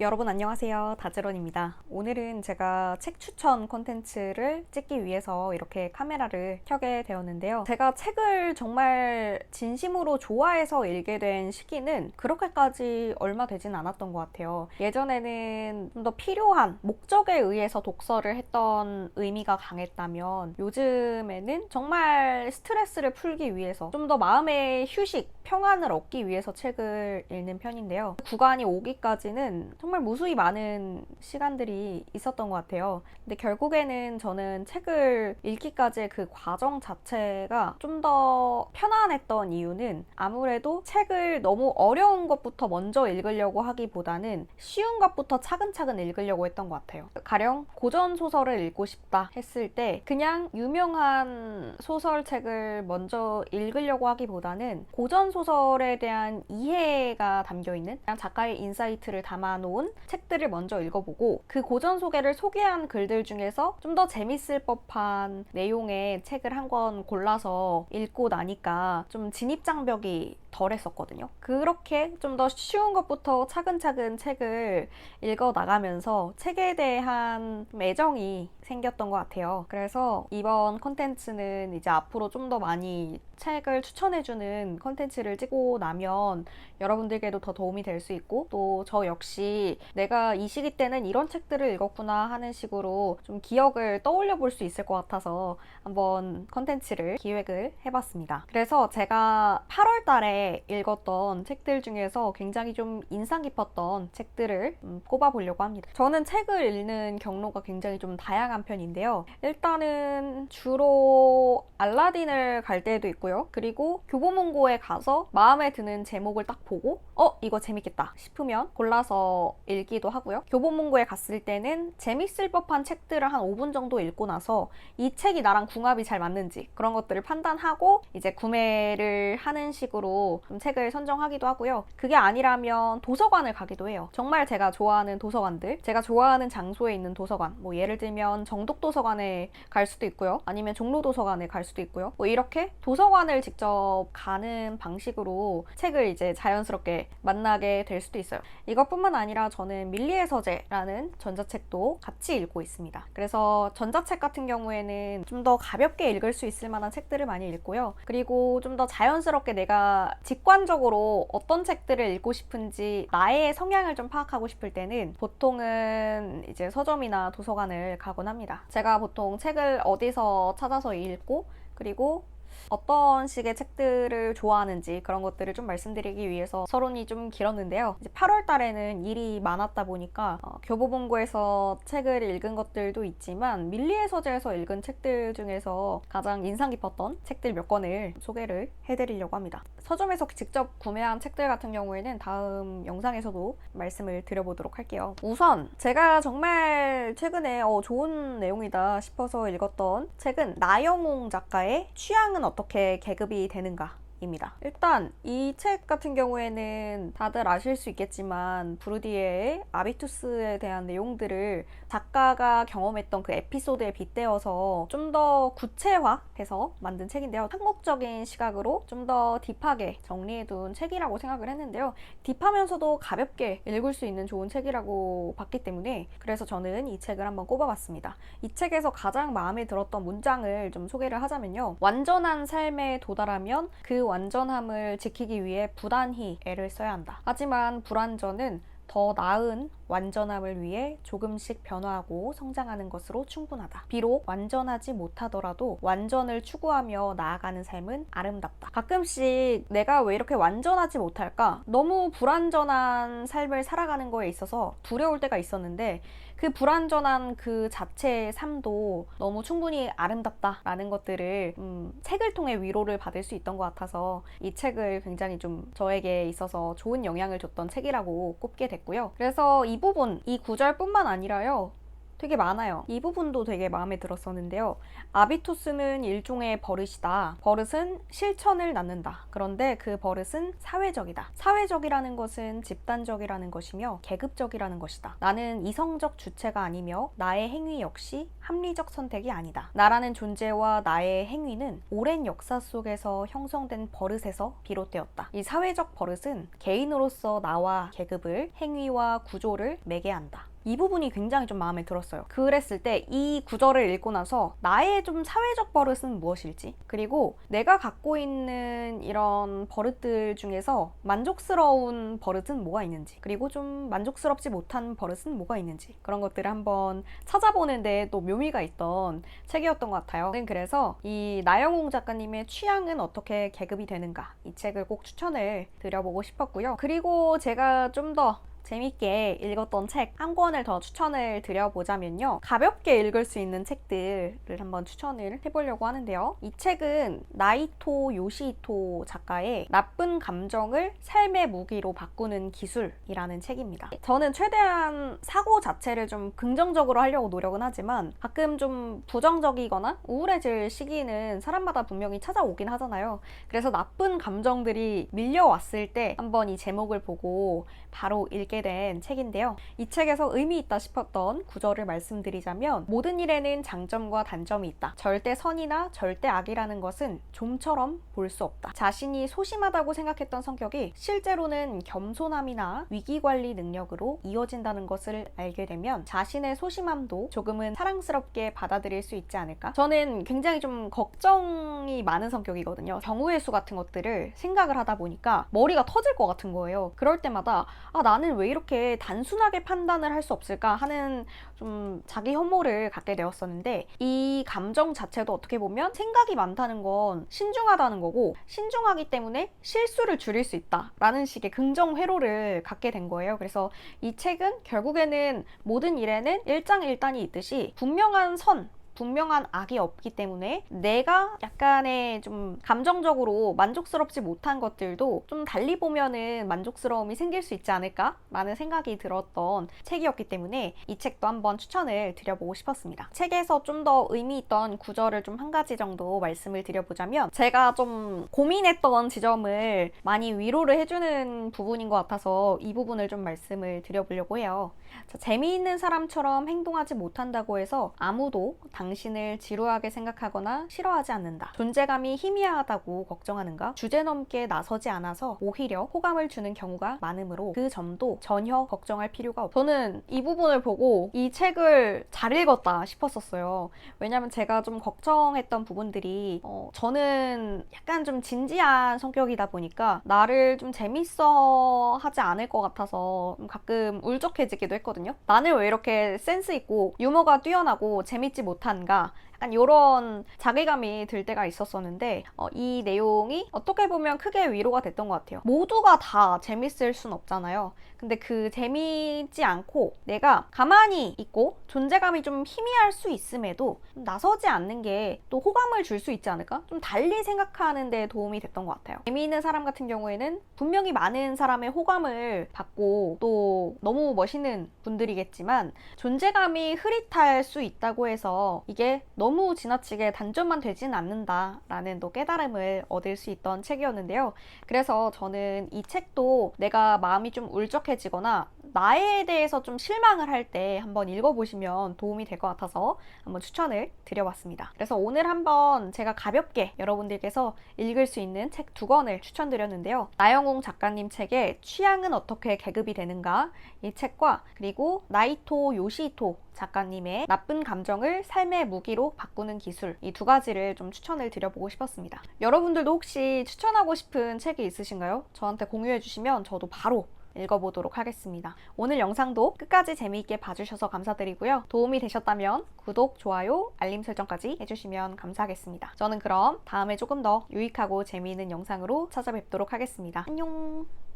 여러분 안녕하세요. 다즈런입니다. 오늘은 제가 책 추천 콘텐츠를 찍기 위해서 이렇게 카메라를 켜게 되었는데요. 제가 책을 정말 진심으로 좋아해서 읽게 된 시기는 그렇게까지 얼마 되진 않았던 것 같아요. 예전에는 좀 더 필요한 목적에 의해서 독서를 했던 의미가 강했다면 요즘에는 정말 스트레스를 풀기 위해서 좀 더 마음의 휴식, 평안을 얻기 위해서 책을 읽는 편인데요. 구간이 오기까지는 정말 무수히 많은 시간들이 있었던 것 같아요. 근데 결국에는 저는 책을 읽기까지의 그 과정 자체가 좀 더 편안했던 이유는 아무래도 책을 너무 어려운 것부터 먼저 읽으려고 하기보다는 쉬운 것부터 차근차근 읽으려고 했던 것 같아요. 가령 고전 소설을 읽고 싶다 했을 때 그냥 유명한 소설책을 먼저 읽으려고 하기보다는 고전 소설에 대한 이해가 담겨 있는 그냥 작가의 인사이트를 담아놓은 책들을 먼저 읽어보고 그 고전 소개를 소개한 글들 중에서 좀 더 재밌을 법한 내용의 책을 한 권 골라서 읽고 나니까 좀 진입장벽이 덜 했었거든요. 그렇게 좀 더 쉬운 것부터 차근차근 책을 읽어 나가면서 책에 대한 좀 애정이 생겼던 것 같아요. 그래서 이번 컨텐츠는 이제 앞으로 좀 더 많이 책을 추천해주는 컨텐츠를 찍고 나면 여러분들께도 더 도움이 될 수 있고 또 저 역시 내가 이 시기 때는 이런 책들을 읽었구나 하는 식으로 좀 기억을 떠올려 볼 수 있을 것 같아서 한번 컨텐츠를 기획을 해봤습니다. 그래서 제가 8월 달에 읽었던 책들 중에서 굉장히 좀 인상 깊었던 책들을 음, 꼽아보려고 합니다. 저는 책을 읽는 경로가 굉장히 좀 다양한 편인데요. 일단은 주로 알라딘을 갈 때도 있고요. 그리고 교보문고에 가서 마음에 드는 제목을 딱 보고 어 이거 재밌겠다 싶으면 골라서 읽기도 하고요. 교보문고에 갔을 때는 재밌을 법한 책들을 한 5분 정도 읽고 나서 이 책이 나랑 궁합이 잘 맞는지 그런 것들을 판단하고 이제 구매를 하는 식으로 좀 책을 선정하기도 하고요. 그게 아니라면 도서관을 가기도 해요. 정말 제가 좋아하는 도서관들, 제가 좋아하는 장소에 있는 도서관, 뭐 예를 들면 정독 도서관에 갈 수도 있고요. 아니면 종로 도서관에 갈 수도 있고요. 뭐 이렇게 도서관을 직접 가는 방식으로 책을 이제 자연스럽게 만나게 될 수도 있어요. 이것뿐만 아니라 저는 밀리의 서재라는 전자책도 같이 읽고 있습니다. 그래서 전자책 같은 경우에는 좀 더 가볍게 읽을 수 있을 만한 책들을 많이 읽고요. 그리고 좀 더 자연스럽게 내가 직관적으로 어떤 책들을 읽고 싶은지 나의 성향을 좀 파악하고 싶을 때는 보통은 이제 서점이나 도서관을 가곤 합니다. 제가 보통 책을 어디서 찾아서 읽고 그리고 어떤 식의 책들을 좋아하는지 그런 것들을 좀 말씀드리기 위해서 서론이 좀 길었는데요. 이제 8월 달에는 일이 많았다 보니까 어, 교보본고에서 책을 읽은 것들도 있지만 밀리의 서재에서 읽은 책들 중에서 가장 인상 깊었던 책들 몇 권을 소개를 해드리려고 합니다. 서점에서 직접 구매한 책들 같은 경우에는 다음 영상에서도 말씀을 드려보도록 할게요. 우선 제가 정말 최근에 어, 좋은 내용이다 싶어서 읽었던 책은 나영웅 작가의 취향은 어떻게 계급이 되는가 입니다. 일단 이 책 같은 경우에는 다들 아실 수 있겠지만 브루디에의 아비투스에 대한 내용들을 작가가 경험했던 그 에피소드에 빗대어서 좀 더 구체화해서 만든 책인데요. 한국적인 시각으로 좀 더 딥하게 정리해둔 책이라고 생각을 했는데요. 딥하면서도 가볍게 읽을 수 있는 좋은 책이라고 봤기 때문에 그래서 저는 이 책을 한번 꼽아봤습니다. 이 책에서 가장 마음에 들었던 문장을 좀 소개를 하자면요. 완전한 삶에 도달하면 그 완전함을 지키기 위해 부단히 애를 써야 한다. 하지만 불완전은 더 나은 완전함을 위해 조금씩 변화하고 성장하는 것으로 충분하다. 비록 완전하지 못하더라도 완전을 추구하며 나아가는 삶은 아름답다. 가끔씩 내가 왜 이렇게 완전하지 못할까? 너무 불완전한 삶을 살아가는 거에 있어서 두려울 때가 있었는데 그 불완전한 그 자체의 삶도 너무 충분히 아름답다라는 것들을 음, 책을 통해 위로를 받을 수 있던 것 같아서 이 책을 굉장히 좀 저에게 있어서 좋은 영향을 줬던 책이라고 꼽게 됐고요. 그래서 이 부분, 이 구절뿐만 아니라요. 되게 많아요. 이 부분도 되게 마음에 들었었는데요. 아비투스는 일종의 버릇이다. 버릇은 실천을 낳는다. 그런데 그 버릇은 사회적이다. 사회적이라는 것은 집단적이라는 것이며 계급적이라는 것이다. 나는 이성적 주체가 아니며 나의 행위 역시 합리적 선택이 아니다. 나라는 존재와 나의 행위는 오랜 역사 속에서 형성된 버릇에서 비롯되었다. 이 사회적 버릇은 개인으로서 나와 계급을 행위와 구조를 매개한다. 이 부분이 굉장히 좀 마음에 들었어요. 그랬을 때 이 구절을 읽고 나서 나의 좀 사회적 버릇은 무엇일지, 그리고 내가 갖고 있는 이런 버릇들 중에서 만족스러운 버릇은 뭐가 있는지, 그리고 좀 만족스럽지 못한 버릇은 뭐가 있는지, 그런 것들을 한번 찾아보는데 또 묘미가 있던 책이었던 것 같아요. 저는 그래서 이 나영웅 작가님의 취향은 어떻게 계급이 되는가, 이 책을 꼭 추천을 드려보고 싶었고요. 그리고 제가 좀 더 재밌게 읽었던 책 한 권을 더 추천을 드려보자면요. 가볍게 읽을 수 있는 책들을 한번 추천을 해보려고 하는데요. 이 책은 나이토 요시히토 작가의 나쁜 감정을 삶의 무기로 바꾸는 기술이라는 책입니다. 저는 최대한 사고 자체를 좀 긍정적으로 하려고 노력은 하지만 가끔 좀 부정적이거나 우울해질 시기는 사람마다 분명히 찾아오긴 하잖아요. 그래서 나쁜 감정들이 밀려왔을 때 한번 이 제목을 보고 바로 읽게 된 책인데요. 이 책에서 의미 있다 싶었던 구절을 말씀드리자면 모든 일에는 장점과 단점이 있다. 절대 선이나 절대 악이라는 것은 좀처럼 볼 수 없다. 자신이 소심하다고 생각했던 성격이 실제로는 겸손함이나 위기 관리 능력으로 이어진다는 것을 알게 되면 자신의 소심함도 조금은 사랑스럽게 받아들일 수 있지 않을까? 저는 굉장히 좀 걱정이 많은 성격이거든요. 경우의 수 같은 것들을 생각을 하다 보니까 머리가 터질 것 같은 거예요. 그럴 때마다 아, 나는 왜 이렇게 단순하게 판단을 할 수 없을까 하는 좀 자기 혐오를 갖게 되었었는데 이 감정 자체도 어떻게 보면 생각이 많다는 건 신중하다는 거고 신중하기 때문에 실수를 줄일 수 있다라는 식의 긍정 회로를 갖게 된 거예요. 그래서 이 책은 결국에는 모든 일에는 일장일단이 있듯이 분명한 선 분명한 악이 없기 때문에 내가 약간의 좀 감정적으로 만족스럽지 못한 것들도 좀 달리 보면은 만족스러움이 생길 수 있지 않을까 라는 생각이 들었던 책이었기 때문에 이 책도 한번 추천을 드려보고 싶었습니다. 책에서 좀 더 의미 있던 구절을 좀 한 가지 정도 말씀을 드려보자면 제가 좀 고민했던 지점을 많이 위로를 해주는 부분인 것 같아서 이 부분을 좀 말씀을 드려보려고 해요. 자, 재미있는 사람처럼 행동하지 못한다고 해서 아무도 당 신을 지루하게 생각하거나 싫어하지 않는다. 존재감이 희미하다고 걱정하는가? 주제 넘게 나서지 않아서 오히려 호감을 주는 경우가 많으므로 그 점도 전혀 걱정할 필요가 없다. 저는 이 부분을 보고 이 책을 잘 읽었다 싶었었어요. 왜냐면 제가 좀 걱정했던 부분들이 어, 저는 약간 좀 진지한 성격이다 보니까 나를 좀 재밌어 하지 않을 것 같아서 가끔 울적해지기도 했거든요. 나는 왜 이렇게 센스 있고 유머가 뛰어나고 재밌지 못한 가? 약간 이런 자괴감이 들 때가 있었었는데 어, 이 내용이 어떻게 보면 크게 위로가 됐던 것 같아요. 모두가 다 재밌을 순 없잖아요. 근데 그 재미지 않고 내가 가만히 있고 존재감이 좀 희미할 수 있음에도 나서지 않는 게 또 호감을 줄 수 있지 않을까? 좀 달리 생각하는 데 도움이 됐던 것 같아요. 재미있는 사람 같은 경우에는 분명히 많은 사람의 호감을 받고 또 너무 멋있는 분들이겠지만 존재감이 흐릿할 수 있다고 해서 이게 너무 지나치게 단점만 되진 않는다라는 또 깨달음을 얻을 수 있던 책이었는데요. 그래서 저는 이 책도 내가 마음이 좀 울적해지거나 나에 대해서 좀 실망을 할 때 한번 읽어보시면 도움이 될 것 같아서 한번 추천을 드려봤습니다. 그래서 오늘 한번 제가 가볍게 여러분들께서 읽을 수 있는 책 두 권을 추천드렸는데요. 나영웅 작가님 책의 취향은 어떻게 계급이 되는가 이 책과 그리고 나이토 요시히토 작가님의 나쁜 감정을 삶의 무기로 바꾸는 기술 이 두 가지를 좀 추천을 드려보고 싶었습니다. 여러분들도 혹시 추천하고 싶은 책이 있으신가요? 저한테 공유해 주시면 저도 바로 읽어보도록 하겠습니다. 오늘 영상도 끝까지 재미있게 봐주셔서 감사드리고요. 도움이 되셨다면 구독, 좋아요, 알림 설정까지 해주시면 감사하겠습니다. 저는 그럼 다음에 조금 더 유익하고 재미있는 영상으로 찾아뵙도록 하겠습니다. 안녕!